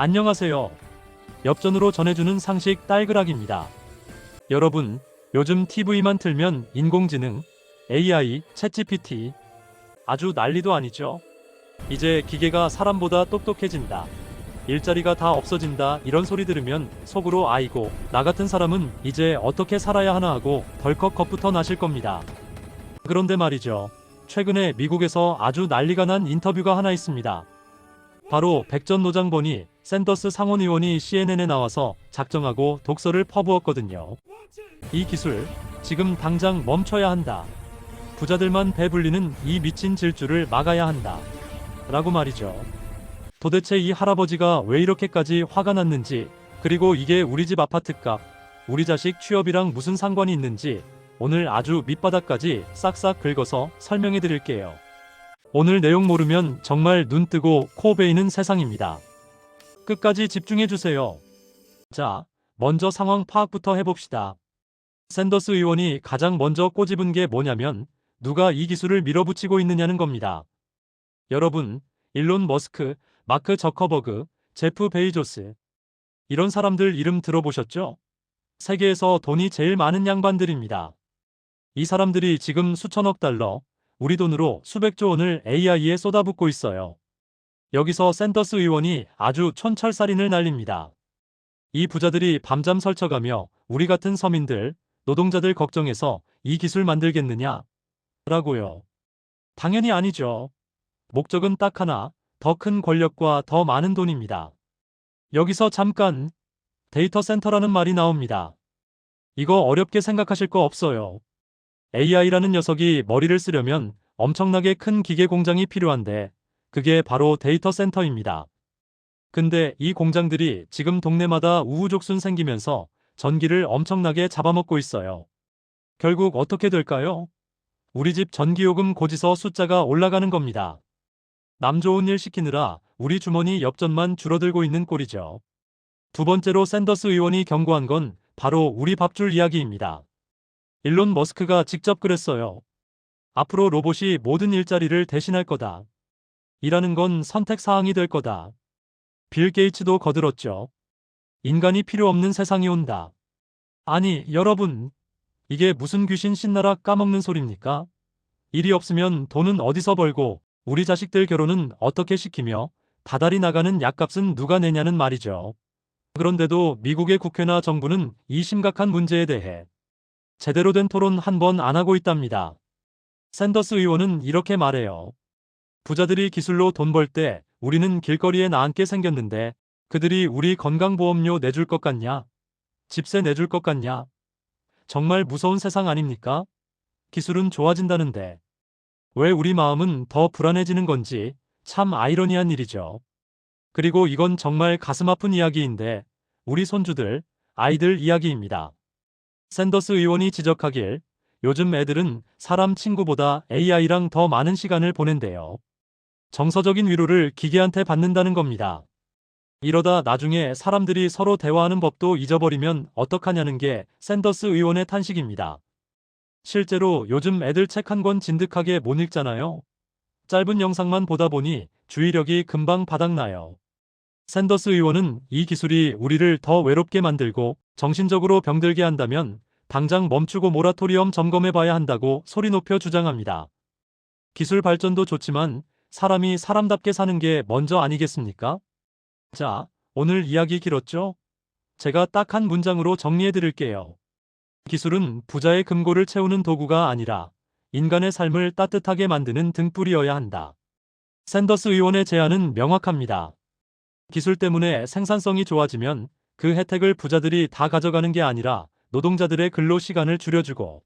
안녕하세요. 엽전으로 전해주는 상식 딸그락입니다. 여러분, 요즘 TV만 틀면 인공지능, AI, 챗GPT 아주 난리도 아니죠. 이제 기계가 사람보다 똑똑해진다. 일자리가 다 없어진다. 이런 소리 들으면 속으로 아이고, 나 같은 사람은 이제 어떻게 살아야 하나 하고 덜컥 겁부터 나실 겁니다. 그런데 말이죠. 최근에 미국에서 아주 난리가 난 인터뷰가 하나 있습니다. 바로 백전노장본이 샌더스 상원의원이 CNN에 나와서 작정하고 독서를 퍼부었거든요. 이 기술 지금 당장 멈춰야 한다. 부자들만 배불리는 이 미친 질주를 막아야 한다. 라고 말이죠. 도대체 이 할아버지가 왜 이렇게까지 화가 났는지, 그리고 이게 우리 집 아파트 값, 우리 자식 취업이랑 무슨 상관이 있는지 오늘 아주 밑바닥까지 싹싹 긁어서 설명해 드릴게요. 오늘 내용 모르면 정말 눈 뜨고 코 베이는 세상입니다. 끝까지 집중해 주세요. 자, 먼저 상황 파악부터 해봅시다. 샌더스 의원이 가장 먼저 꼬집은 게 뭐냐면 누가 이 기술을 밀어붙이고 있느냐는 겁니다. 여러분, 일론 머스크, 마크 저커버그, 제프 베이조스 이런 사람들 이름 들어보셨죠? 세계에서 돈이 제일 많은 양반들입니다. 이 사람들이 지금 수천억 달러, 우리 돈으로 수백조 원을 AI에 쏟아붓고 있어요. 여기서 샌더스 의원이 아주 촌철살인을 날립니다. 이 부자들이 밤잠 설쳐가며 우리 같은 서민들, 노동자들 걱정해서 이 기술 만들겠느냐? 라고요. 당연히 아니죠. 목적은 딱 하나, 더 큰 권력과 더 많은 돈입니다. 여기서 잠깐 데이터 센터라는 말이 나옵니다. 이거 어렵게 생각하실 거 없어요. AI라는 녀석이 머리를 쓰려면 엄청나게 큰 기계 공장이 필요한데 그게 바로 데이터 센터입니다. 근데 이 공장들이 지금 동네마다 우후족순 생기면서 전기를 엄청나게 잡아먹고 있어요. 결국 어떻게 될까요? 우리 집 전기요금 고지서 숫자가 올라가는 겁니다. 남 좋은 일 시키느라 우리 주머니 엽전만 줄어들고 있는 꼴이죠. 두 번째로 샌더스 의원이 경고한 건 바로 우리 밥줄 이야기입니다. 일론 머스크가 직접 그랬어요. 앞으로 로봇이 모든 일자리를 대신할 거다. 일하는 건 선택 사항이 될 거다. 빌 게이츠도 거들었죠. 인간이 필요 없는 세상이 온다. 아니, 여러분. 이게 무슨 귀신 신나라 까먹는 소립니까? 일이 없으면 돈은 어디서 벌고 우리 자식들 결혼은 어떻게 시키며 다달이 나가는 약값은 누가 내냐는 말이죠. 그런데도 미국의 국회나 정부는 이 심각한 문제에 대해 제대로 된 토론 한 번 안 하고 있답니다. 샌더스 의원은 이렇게 말해요. 부자들이 기술로 돈 벌 때 우리는 길거리에 나앉게 생겼는데 그들이 우리 건강보험료 내줄 것 같냐? 집세 내줄 것 같냐? 정말 무서운 세상 아닙니까? 기술은 좋아진다는데 왜 우리 마음은 더 불안해지는 건지 참 아이러니한 일이죠. 그리고 이건 정말 가슴 아픈 이야기인데 우리 손주들, 아이들 이야기입니다. 샌더스 의원이 지적하길 요즘 애들은 사람 친구보다 AI랑 더 많은 시간을 보낸대요. 정서적인 위로를 기계한테 받는다는 겁니다. 이러다 나중에 사람들이 서로 대화하는 법도 잊어버리면 어떡하냐는 게 샌더스 의원의 탄식입니다. 실제로 요즘 애들 책 한 권 진득하게 못 읽잖아요. 짧은 영상만 보다 보니 주의력이 금방 바닥나요. 샌더스 의원은 이 기술이 우리를 더 외롭게 만들고 정신적으로 병들게 한다면 당장 멈추고 모라토리엄 점검해 봐야 한다고 소리 높여 주장합니다. 기술 발전도 좋지만 사람이 사람답게 사는 게 먼저 아니겠습니까? 자, 오늘 이야기 길었죠? 제가 딱 한 문장으로 정리해 드릴게요. 기술은 부자의 금고를 채우는 도구가 아니라 인간의 삶을 따뜻하게 만드는 등불이어야 한다. 샌더스 의원의 제안은 명확합니다. 기술 때문에 생산성이 좋아지면 그 혜택을 부자들이 다 가져가는 게 아니라 노동자들의 근로 시간을 줄여주고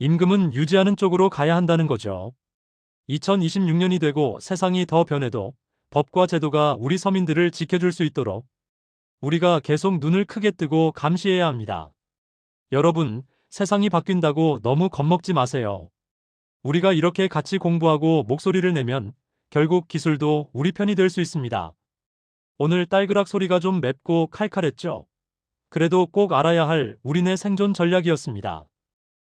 임금은 유지하는 쪽으로 가야 한다는 거죠. 2026년이 되고 세상이 더 변해도 법과 제도가 우리 서민들을 지켜줄 수 있도록 우리가 계속 눈을 크게 뜨고 감시해야 합니다. 여러분, 세상이 바뀐다고 너무 겁먹지 마세요. 우리가 이렇게 같이 공부하고 목소리를 내면 결국 기술도 우리 편이 될 수 있습니다. 오늘 딸그락 소리가 좀 맵고 칼칼했죠? 그래도 꼭 알아야 할 우리네 생존 전략이었습니다.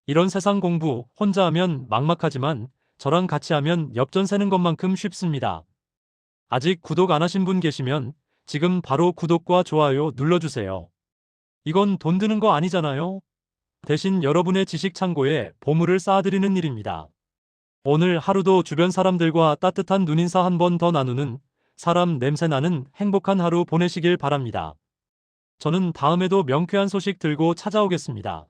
이런 세상 공부 혼자 하면 막막하지만 저랑 같이 하면 엽전 세는 것만큼 쉽습니다. 아직 구독 안 하신 분 계시면 지금 바로 구독과 좋아요 눌러주세요. 이건 돈 드는 거 아니잖아요? 대신 여러분의 지식 창고에 보물을 쌓아드리는 일입니다. 오늘 하루도 주변 사람들과 따뜻한 눈인사 한 번 더 나누는 사람 냄새 나는 행복한 하루 보내시길 바랍니다. 저는 다음에도 명쾌한 소식 들고 찾아오겠습니다.